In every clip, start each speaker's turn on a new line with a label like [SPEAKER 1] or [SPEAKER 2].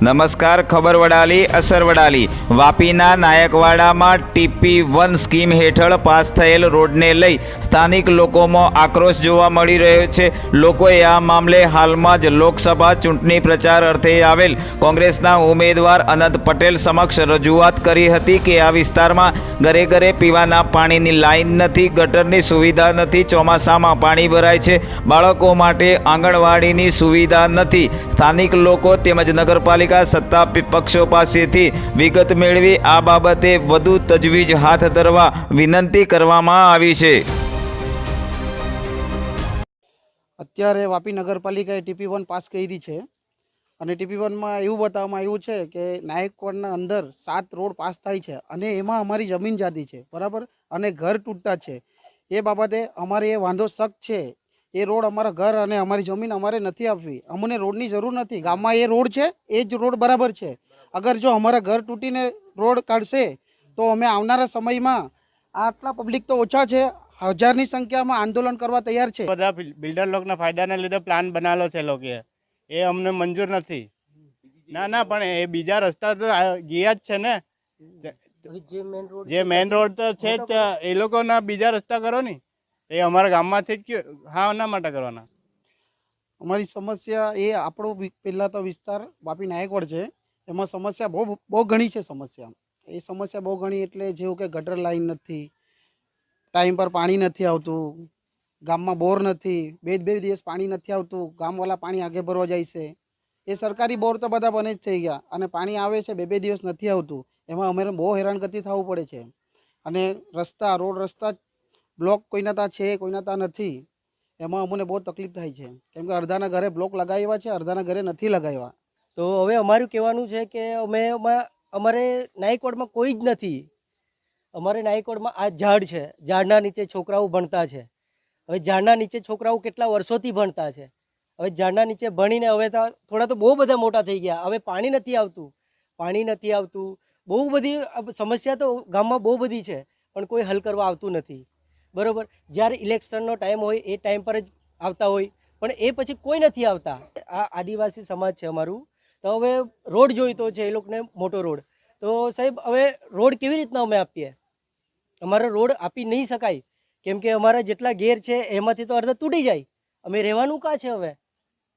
[SPEAKER 1] નમસ્કાર, ખબર વડાલી, અસર વડાલી. વાપીના નાયકવાડામાં ટીપી વન સ્કીમ હેઠળ પાસ થયેલ રોડને લઈ સ્થાનિક લોકોમાં આક્રોશ જોવા મળી રહ્યો છે. લોકોએ આ મામલે હાલમાં જ લોકસભા ચૂંટણી પ્રચાર અર્થે આવેલ કોંગ્રેસના ઉમેદવાર અનંત પટેલ સમક્ષ રજૂઆત કરી હતી કે આ વિસ્તારમાં ઘરે ઘરે પીવાના પાણીની લાઈન નથી, ગટરની સુવિધા નથી, ચોમાસામાં પાણી ભરાય છે. બાળકો માટે આંગણવાડીની સુવિધા નથી. સ્થાનિક લોકો તેમજ નગરપાલિકા સત્તા પક્ષો પાસેથી વિગત મેળવી આ બાબતે વધુ તજવીજ હાથ ધરવા વિનંતી કરવામાં આવી છે.
[SPEAKER 2] અત્યારે વાપી નગરપાલિકાએ ટીપી વન પાસ કરી છે અને ટીપી વનમાં એવું બતાવવામાં આવ્યું છે કે નાયકવાડના અંદર સાત રોડ પાસ થાય છે અને એમાં અમારી જમીન જાતી છે, બરાબર? અને ઘર તૂટતા છે. એ બાબતે અમારે એ વાંધો શક છે એ રોડ અમારા ઘર અને અમારી જમીન અમારે નથી આપવી. અમને રોડની જરૂર નથી. ગામમાં એ રોડ છે એ જ રોડ બરાબર છે. અગર જો અમારા ઘર તૂટીને રોડ કાઢશે તો અમે આવનારા સમયમાં આટલા પબ્લિક તો ઓછા છે. હજારની સંખ્યામાં આંદોલન કરવા તૈયાર છે.
[SPEAKER 3] બધા બિલ્ડર લોકોના ફાયદાને લીધે પ્લાન બનાવેલો છે લોકોએ. એ અમને મંજૂર નથી. ના ના પણ એ બીજા રસ્તા તો ગયા જ છે ને. જે મેઇન રોડ તો છે જ એ લોકોના બીજા રસ્તા કરો ને. એ અમારા ગામમાંથી જ હા ના માટે કરવાના.
[SPEAKER 2] અમારી સમસ્યા એ આપણો પહેલાં તો વિસ્તાર વાપી નાયકવાડ છે. એમાં સમસ્યા બહુ બહુ ઘણી છે સમસ્યા. એ સમસ્યા બહુ ઘણી એટલે જેવું કે ગટર લાઈન નથી, ટાઈમ પર પાણી નથી આવતું, ગામમાં બોર નથી, બે બે દિવસ પાણી નથી આવતું, ગામવાળા પાણી આગે ભરવા જાય છે. એ સરકારી બોર તો બધા બને જ થઈ ગયા અને પાણી આવે છે બે બે દિવસ નથી આવતું. એમાં અમારે બહુ હેરાનગતિ થવું પડે છે. અને રસ્તા, રોડ રસ્તા બ્લોક કોઈના ત્યાં છે, કોઈના ત્યાં નથી, એમાં અમને બહુ તકલીફ થાય છે. કેમ કે અડધાના ઘરે બ્લોક લગાવ્યા છે અડધાના ઘરે નથી લગાવ્યા.
[SPEAKER 4] તો હવે અમારું કહેવાનું છે કે અમે અમારે નાયકવાડમાં કોઈ જ નથી. અમારે નાયકવાડમાં આ ઝાડ છે, ઝાડના નીચે છોકરાઓ ભણતા છે. હવે ઝાડના નીચે છોકરાઓ કેટલા વર્ષોથી ભણતા છે? હવે ઝાડના નીચે ભણીને હવે થોડા તો બહુ બધા મોટા થઈ ગયા. હવે પાણી નથી આવતું. પાણી નથી આવતું. બહુ બધી સમસ્યા તો ગામમાં બહુ બધી છે, પણ કોઈ હલ કરવા આવતું નથી. બરોબર? જ્યારે ઇલેક્શનનો ટાઈમ હોય, એ ટાઈમ પર જ આવતા હોય. પણ એ પછી કોઈ નથી આવતા. આ આદિવાસી સમાજ છે અમારું. તો હવે રોડ જોઈતો છે એ લોકોને મોટો રોડ. તો સાહેબ, હવે રોડ કેવી રીતના અમે આપીએ? અમારો રોડ આપી નહીં શકાય. કેમ કે અમારા જેટલા ઘેર છે, એમાંથી તો અર્ધ તૂટી જાય. અમે રહેવાનું કાં છે હવે?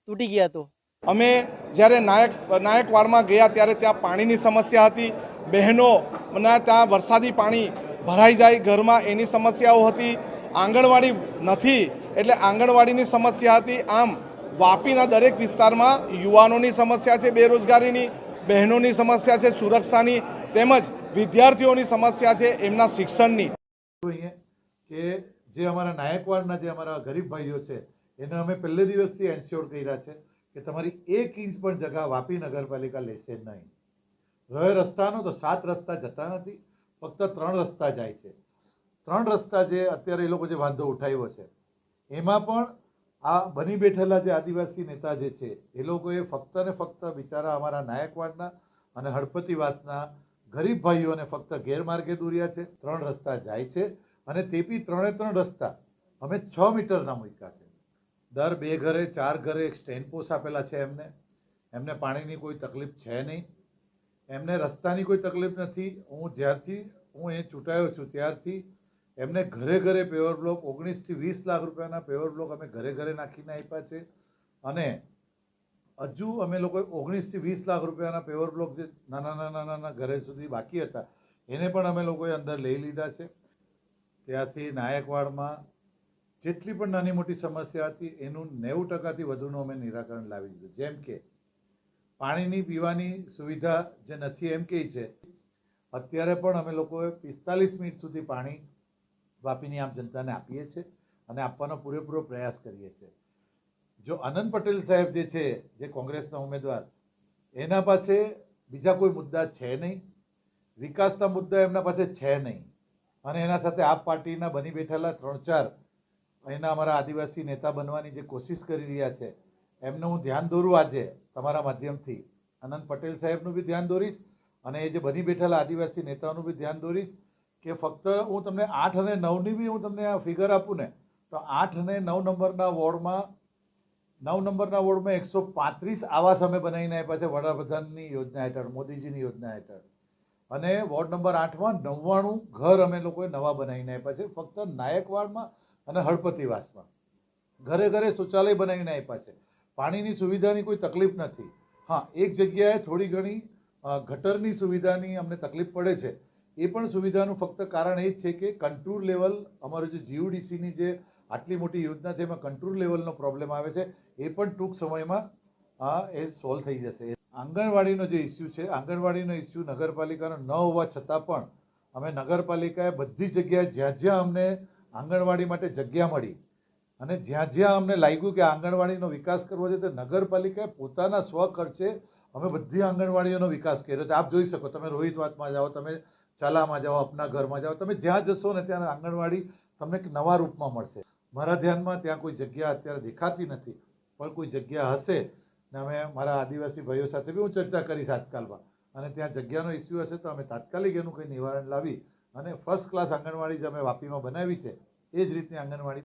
[SPEAKER 4] તૂટી ગયા તો.
[SPEAKER 5] અમે જ્યારે નાયક, નાયકવાડમાં ગયા ત્યારે ત્યાં પાણીની સમસ્યા હતી. બહેનોના ત્યાં વરસાદી પાણી ભરાઈ જાય, ઘરમાં એની સમસ્યાઓ હતી, આંગણવાડી નથી, એટલે આંગણવાડીની સમસ્યા હતી. આમ, વાપીના દરેક વિસ્તારમાં યુવાનોની સમસ્યા છે, બેરોજગારીની, બહેનોની સમસ્યા છે, સુરક્ષાની, તેમજ વિદ્યાર્થીઓની સમસ્યા છે, એમના શિક્ષણની.
[SPEAKER 6] કે જે અમારા નાયકવાડના જે અમારા ગરીબ ભાઈઓ છે, એને અમે પહેલે દિવસથી એન્શ્યોર કર્યા છે કે તમારી એક ઇંચ પણ જગા વાપી નગરપાલિકા લેશે નહીં. રહ્યો રસ્તાનો તો સાત રસ્તા જતા નથી ફક્ત ત્રણ રસ્તા જાય છે. ત્રણ રસ્તા જે અત્યારે એ લોકો જે વાંધો ઉઠાવ્યો છે, એમાં પણ આ બની બેઠેલા જે આદિવાસી નેતા જે છે, એ લોકોએ ફક્ત ને ફક્ત બિચારા અમારા નાયકવાડના અને હળપતિવાસના ગરીબ ભાઈઓને ફક્ત ગેરમાર્ગે દોર્યા છે. ત્રણ રસ્તા જાય છે અને તે બી ત્રણે ત્રણ રસ્તા અમે છ મીટરના મૂક્યા છે. દર બે ઘરે, ચાર ઘરે એક સ્ટેન્ડ પોસ્ટ આપેલા છે એમને. એમને પાણીની કોઈ તકલીફ છે નહીં. એમને રસ્તાની કોઈ તકલીફ નથી. હું જ્યારથી હું એ ચૂંટાયો છું ત્યારથી એમને ઘરે ઘરે પેવર બ્લોક ઓગણીસથી વીસ લાખ રૂપિયાના પેવર બ્લોક અમે ઘરે ઘરે નાખીને આપ્યા છે. અને હજુ અમે લોકોએ ઓગણીસથી વીસ લાખ રૂપિયાના પેવર બ્લોક જે નાના નાના નાના ઘરે સુધી બાકી હતા, એને પણ અમે લોકોએ અંદર લઈ લીધા છે. ત્યાંથી નાયકવાડમાં જેટલી પણ નાની મોટી સમસ્યા હતી, એનું નેવું ટકાથી વધુનું અમે નિરાકરણ લાવી દીધું. જેમ કે પાણીની પીવાની સુવિધા જે નથી એમ કહે છે, અત્યારે પણ અમે લોકોએ પિસ્તાલીસ મિનિટ સુધી પાણી વાપીની આમ જનતાને આપીએ છીએ અને આપવાનો પૂરેપૂરો પ્રયાસ કરીએ છીએ. જો આનંદ પટેલ સાહેબ જે છે, જે કોંગ્રેસના ઉમેદવાર, એના પાસે બીજા કોઈ મુદ્દા છે નહીં, વિકાસના મુદ્દા એમના પાસે છે નહીં. અને એના સાથે આપ પાર્ટીના બની બેઠેલા ત્રણ ચાર એના અમારા આદિવાસી નેતા બનવાની જે કોશિશ કરી રહ્યા છે એમનું હું ધ્યાન દોરું આજે તમારા માધ્યમથી. આનંદ પટેલ સાહેબનું બી ધ્યાન દોરીશ અને એ જે બની બેઠેલા આદિવાસી નેતાઓનું બી ધ્યાન દોરીશ કે ફક્ત હું તમને આઠ અને નવની બી હું તમને આ ફિગર આપું ને, તો આઠ અને નવ નંબરના વોર્ડમાં, નવ નંબરના વોર્ડમાં એકસો પાંત્રીસ આવાસ અમે બનાવીને આપ્યા છે વડાપ્રધાનની યોજના હેઠળ, મોદીજીની યોજના હેઠળ. અને વોર્ડ નંબર આઠમાં નવ્વાણું ઘર અમે લોકોએ નવા બનાવીને આપ્યા છે, ફક્ત નાયકવાડમાં અને હળપતિવાસમાં. ઘરે ઘરે શૌચાલય બનાવીને આપ્યા છે. પાણીની સુવિધાની કોઈ તકલીફ નથી. હા, એક જગ્યાએ થોડી ઘણી ગટરની સુવિધાની અમને તકલીફ પડે છે. એ પણ સુવિધાનું ફક્ત કારણ એ જ છે કે કંટ્રોલ લેવલ અમારું જે જીયુડીસીની જે આટલી મોટી યોજના છે, એમાં કંટ્રોલ લેવલનો પ્રોબ્લેમ આવે છે. એ પણ ટૂંક સમયમાં એ સોલ્વ થઈ જશે. આંગણવાડીનો જે ઇસ્યુ છે, આંગણવાડીનો ઇસ્યુ નગરપાલિકાનો ન હોવા છતાં પણ અમે નગરપાલિકાએ બધી જગ્યાએ જ્યાં જ્યાં અમને આંગણવાડી માટે જગ્યા મળી અને જ્યાં જ્યાં અમને લાગ્યું કે આંગણવાડીનો વિકાસ કરવો છે, તો નગરપાલિકાએ પોતાના સ્વખર્ચે અમે બધી આંગણવાડીઓનો વિકાસ કર્યો છે. આપ જોઈ શકો, તમે રોહિતવાતમાં જાઓ, તમે ચાલામાં જાઓ, અપના ઘરમાં જાઓ, તમે જ્યાં જશો ને ત્યાં આંગણવાડી તમને એક નવા રૂપમાં મળશે. મારા ધ્યાનમાં ત્યાં કોઈ જગ્યા અત્યારે દેખાતી નથી, પણ કોઈ જગ્યા હશે ને અમે મારા આદિવાસી ભાઈઓ સાથે બી હું ચર્ચા કરીશ આજકાલમાં. અને ત્યાં જગ્યાનો ઇસ્યુ હશે તો અમે તાત્કાલિક એનું કંઈ નિવારણ લાવી અને ફર્સ્ટ ક્લાસ આંગણવાડી જે અમે વાપીમાં બનાવી છે. એ જ રીતની આંગણવાડી